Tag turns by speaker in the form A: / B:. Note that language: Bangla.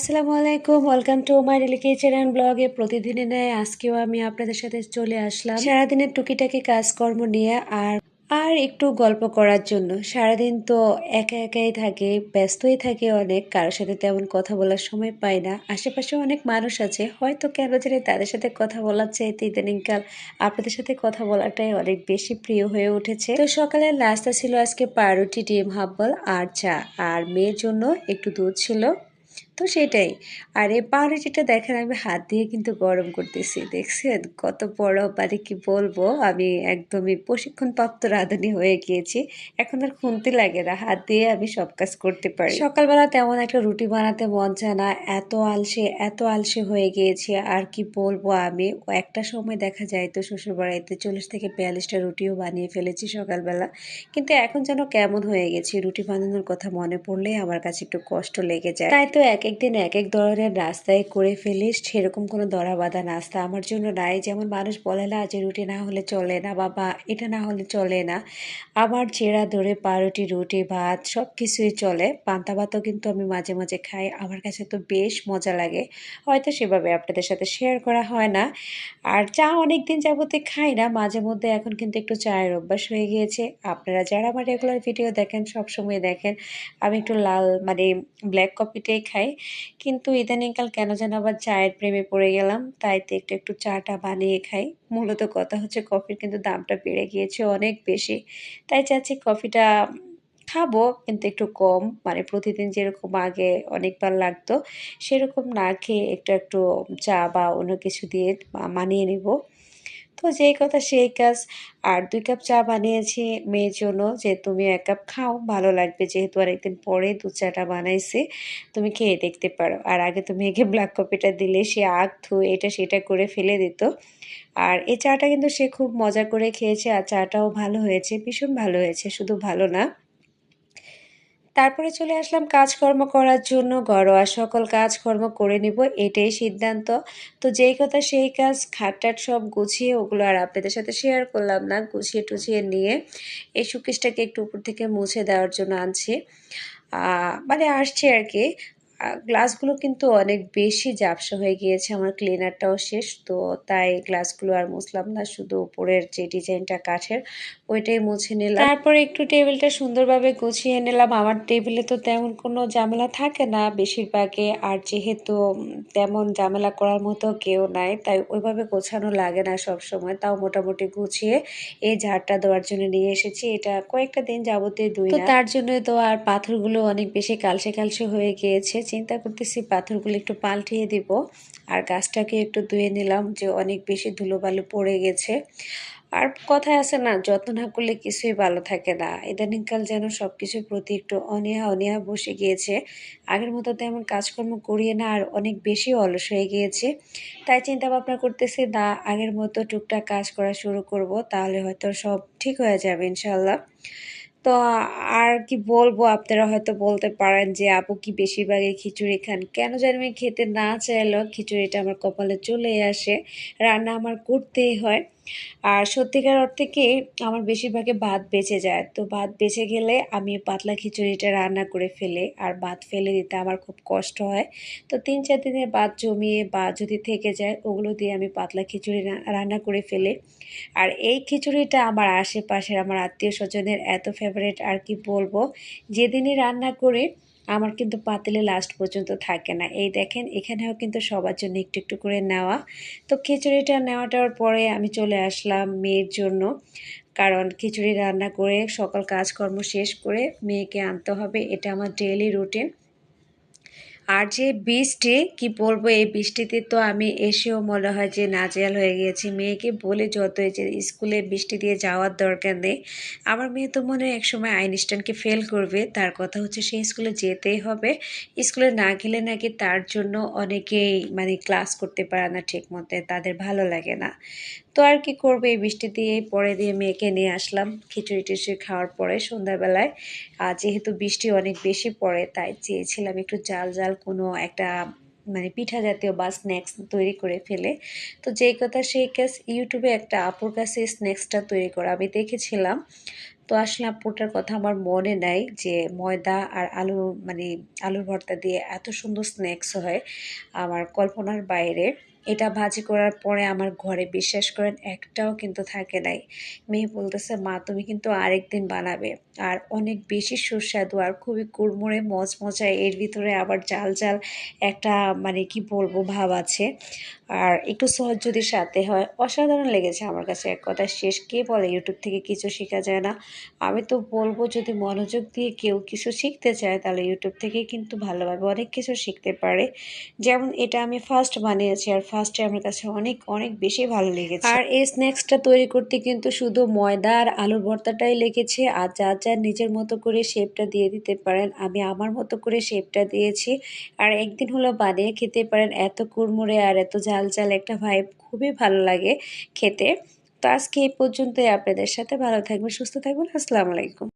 A: আসসালামু আলাইকুম welcome to my daily kitchen and ব্লগে প্রতিদিনের ন্যায়। আজকেও আমি আপনাদের সাথে চলে আসলাম। সারাদিনের টুকিটাকি কাজকর্ম নিয়ে আর আর একটু গল্প করার জন্য। সারাদিন তো একা একাই থাকে, ব্যস্তই থাকে অনেক, কারোর সাথে তেমন কথা বলার সময় পাই না। আশেপাশে অনেক মানুষ আছে, হয়তো কেন জানি তাদের সাথে কথা বলার চাইতে ইদানিংকাল আপনাদের সাথে কথা বলাটাই অনেক বেশি প্রিয় হয়ে উঠেছে। তো সকালের নাস্তা ছিল আজকে পাউরুটি, ডিম, হাব্বল, আর চা। আর মেয়ের জন্য একটু দুধ ছিল। তো সেটাই। আর এই যেটা দেখেন, আমি হাত দিয়ে কিন্তু গরম করতেছি। দেখছেন? কত বড় মানে কি বলব? আমি একদমই প্রশিক্ষণপ্রাপ্ত রাঁধুনি হয়ে গিয়েছি। এখন আর খুনতে লাগে না। হাত দিয়ে আমি সব কাজ করতে পারি। সকালবেলা তেমন একটা রুটি বানাতে মন চায় না। এত আলসে এত আলসে হয়ে গিয়েছে। আর কি বলব আমি? একটা সময় দেখা যায় তো শ্বশুরবাড়িতে চল্লিশ থেকে বিয়াল্লিশটা রুটিও বানিয়ে ফেলেছি সকালবেলা। কিন্তু এখন যেন কেমন হয়ে গেছি? রুটি বানানোর কথা মনে পড়লেই আমার কাছে একটু কষ্ট লেগে যায়। তাই তো এক একদিন এক এক ধরনের নাস্তায় করে ফেলিস, সেরকম কোনো দরা বাঁধা নাস্তা। আমার জন্য নাই, যেমন মানুষ বলে না যে রুটি না হলে চলে না, বাবা, এটা না হলে চলে না। আবার চেরা ধরে পাউরুটি, রুটি, ভাত সব কিছুই চলে। পান্তা ভাতও কিন্তু আমি মাঝে মাঝে খাই, আমার কাছে তো বেশ মজা লাগে। হয়তো সেভাবে আপনাদের সাথে শেয়ার করা হয় না। আর চা অনেক দিন যাবতে খাই না, মাঝে মধ্যে এখন কিন্তু একটু চায়ের অভ্যাস হয়ে গিয়েছে। আপনারা যারা আমার রেগুলার ভিডিও দেখেন সব সময় দেখেন, আমি একটু লাল মানে ব্ল্যাক কফিটাই খাই। কিন্তু ইদানিংকাল কেন যেন আবার চায়ের প্রেমে পড়ে গেলাম, তাই তো একটু একটু চাটা বানিয়ে খাই। মূলত কথা হচ্ছে কফির, কিন্তু দামটা বেড়ে গিয়েছে অনেক বেশি। তাই চাচ্ছি কফিটা খাব, কিন্তু একটু কম। মানে প্রতিদিন যেরকম আগে অনেকবার লাগতো, সেরকম না খেয়ে একটু একটু চা বা অন্য কিছু দিয়ে মানিয়ে নিব। তো যেই কথা সেই কাজ। আর দুই কাপ চা বানিয়েছি মেয়ের জন্য। যে তুমি এক কাপ খাও, ভালো লাগবে। যেহেতু আর একদিন পরে দু চাটা বানাইছে, তুমি খেয়ে দেখতে পারো। আর আগে তুমি একে ব্ল্যাক কপিটা দিলে সে আগ থু এটা সেটা করে ফেলে দিত। আর এই চাটা কিন্তু সে খুব মজা করে খেয়েছে, আর চাটাও ভালো হয়েছে, ভীষণ ভালো হয়েছে। শুধু ভালো না তারপরে চলে আসলাম কাজকর্ম করার জন্য ঘরোয়া সকল কাজকর্ম করে নিব, এটাই সিদ্ধান্ত। তো যেই কথা সেই কাজ খাটটাট সব গুছিয়ে ওগুলো আর আপনাদের সাথে শেয়ার করলাম না, গুছিয়ে টুছিয়ে নিয়ে এই সুকেশটাকে একটু উপর থেকে মুছে দেওয়ার জন্য আনছি। মানে আসছে আর কি। গ্লাসগুলো কিন্তু অনেক বেশি জাপসা হয়ে গিয়েছে আমার ক্লিনারটাও শেষ তো তাই গ্লাসগুলো আর মুছলাম না শুধু উপরের যে ডিজাইনটা কাঠের ওইটাই মুছে নিলাম। তারপরে একটু টেবিলটা সুন্দরভাবে গুছিয়ে নিলাম আমার টেবিলে তো তেমন কোনো ঝামেলা থাকে না বেশিরভাগে আর যেহেতু তেমন ঝামেলা করার মতো কেউ নাই তাই ওইভাবে গোছানো লাগে না সব সময় তাও মোটামুটি গুছিয়ে এই ঝাড়টা দেওয়ার জন্য নিয়ে এসেছি এটা কয়েকটা দিন যাবতীয় দুই তার জন্য তো আর পাথরগুলো অনেক বেশি কালসে কালসে হয়ে গিয়েছে চিন্তা করতেছি পাথরগুলো একটু পাল্টিয়ে দিব। আর গাছটাকে একটু ধুয়ে নিলাম যে অনেক বেশি ধুলোবালু পড়ে গেছে। আর কথায় আছে না, যত্ন না করলে কিছুই ভালো থাকে না। ইদানিংকাল যেন সব কিছুর প্রতি একটু অনীহা অনীহা বসে গিয়েছে। আগের মতো তেমন কাজকর্ম করিয়ে না আর অনেক বেশি অলস হয়ে গিয়েছে। তাই চিন্তা ভাবনা করতেছি, না, আগের মতো টুকটাক কাজ করা শুরু করব, তাহলে হয়তো সব ঠিক হয়ে যাবে ইনশাল্লাহ তো আর কি বলব? আপনারা হয়তো বলতে পারেন যে, আপু কি বেশিরভাগই খিচুড়ি খান? কেন জানি আমি খেতে না চাইলেও খিচুড়িটা আমার কপালে চলে আসে। রান্না আমার করতেই হয়। আর সত্যিকার অর্থে কি, আমার বেশিরভাগে ভাত বেঁচে যায়। তো ভাত বেঁচে গেলে আমি পাতলা খিচুড়িটা রান্না করে ফেলে, আর ভাত ফেলে দিতে আমার খুব কষ্ট হয়। তো তিন চার দিনের ভাত জমিয়ে বা যদি থেকে যায়, ওগুলো দিয়ে আমি পাতলা খিচুড়ি রান্না করে ফেলে। আর এই খিচুড়িটা আমার আশেপাশের, আমার আত্মীয় স্বজনের এত ফেভারেট আর কি বলব, যেদিনই রান্না করি আমার কিন্তু পাতিলে লাস্ট পর্যন্ত থাকে না। এই দেখেন, এখানেও কিন্তু সবার জন্য একটু একটু করে নেওয়া। তো খিচুড়িটা নেওয়াটার পরে আমি চলে আসলাম মেয়ের জন্য। কারণ খিচুড়ি রান্না করে, সকল কাজকর্ম শেষ করে মেয়েকে আনতে হবে। এটা আমার ডেইলি রুটিন আর যে বৃষ্টি, কি বলব, এই বৃষ্টিতে তো আমি এসেও মনে হয় যে নাজেয়াল হয়ে গিয়েছি। মেয়েকে বলে যত যে স্কুলে বৃষ্টি দিয়ে যাওয়ার দরকার নেই, আমার মেয়ে তো মনে হয় একসময় আইনস্টাইনকে ফেল করবে। তার কথা হচ্ছে সেই স্কুলে যেতেই হবে। স্কুলে না গেলে নাকি তার জন্য অনেকেই মানে ক্লাস করতে পারে না ঠিক মতে তাদের ভালো লাগে না। তো আর কি করবে? এই বৃষ্টি দিয়ে পরে দিয়ে মেয়েকে নিয়ে আসলাম খিচুড়ি টিচুড়ি খাওয়ার পরে সন্ধ্যাবেলায়। আর যেহেতু বৃষ্টি অনেক বেশি পড়ে, তাই চেয়েছিলাম একটু জাল জাল কোনো একটা মানে পিঠা জাতীয় বা স্ন্যাক্স তৈরি করে ফেলে। তো যেই কথা সেই কাজ, ইউটিউবে একটা আপুর কাছে স্ন্যাক্সটা তৈরি করা আমি দেখেছিলাম। তো আসলে আপুটার কথা আমার মনে নাই যে ময়দা আর আলু মানে আলুর ভর্তা দিয়ে এত সুন্দর স্ন্যাক্স হয়। আমার কল্পনার বাইরে। এটা ভাজি করার পরে আমার ঘরে বিশ্বাস করেন একটাও কিন্তু থাকে নাই। মেয়ে বলতেছে, মা, তুমি কিন্তু আরেকদিন বানাবে। আর অনেক বেশি সুস্বাদু আর খুবই কুড়মুড়ে, মজমজায়, এর ভিতরে আবার জাল জাল একটা মানে কি বলব, ভাব আছে। আর একটু সহজ যদি সাথে হয়, অসাধারণ লেগেছে আমার কাছে এক কথা। শেষ কে বলে ইউটিউব থেকে কিছু শেখা যায় না। আমি তো বলব, যদি মনোযোগ দিয়ে কেউ কিছু শিখতে চায়, তাহলে ইউটিউব থেকে কিন্তু ভালোভাবে অনেক কিছু শিখতে পারে। যেমন এটা আমি ফার্স্ট বানিয়েছি আর ফার্স্টে আমার কাছে অনেক অনেক বেশি ভালো লেগেছে। আর এই স্ন্যাক্সটা তৈরি করতে কিন্তু শুধু ময়দা আর আলুর ভর্তাটাই লেগেছে। আর যা যা নিজের মতো করে শেপটা দিয়ে দিতে পারেন, আমি আমার মতো করে শেপটা দিয়েছি। আর একদিন হলো বানিয়ে খেতে পারেন, এত কুড়মুড়ে আর এত ঝাল ঝাল একটা ভাইব খুবই ভালো লাগে খেতে। তো আজকে এই পর্যন্তই, আপনাদের সাথে ভালো থাকবেন, সুস্থ থাকবেন, আসসালামু আলাইকুম।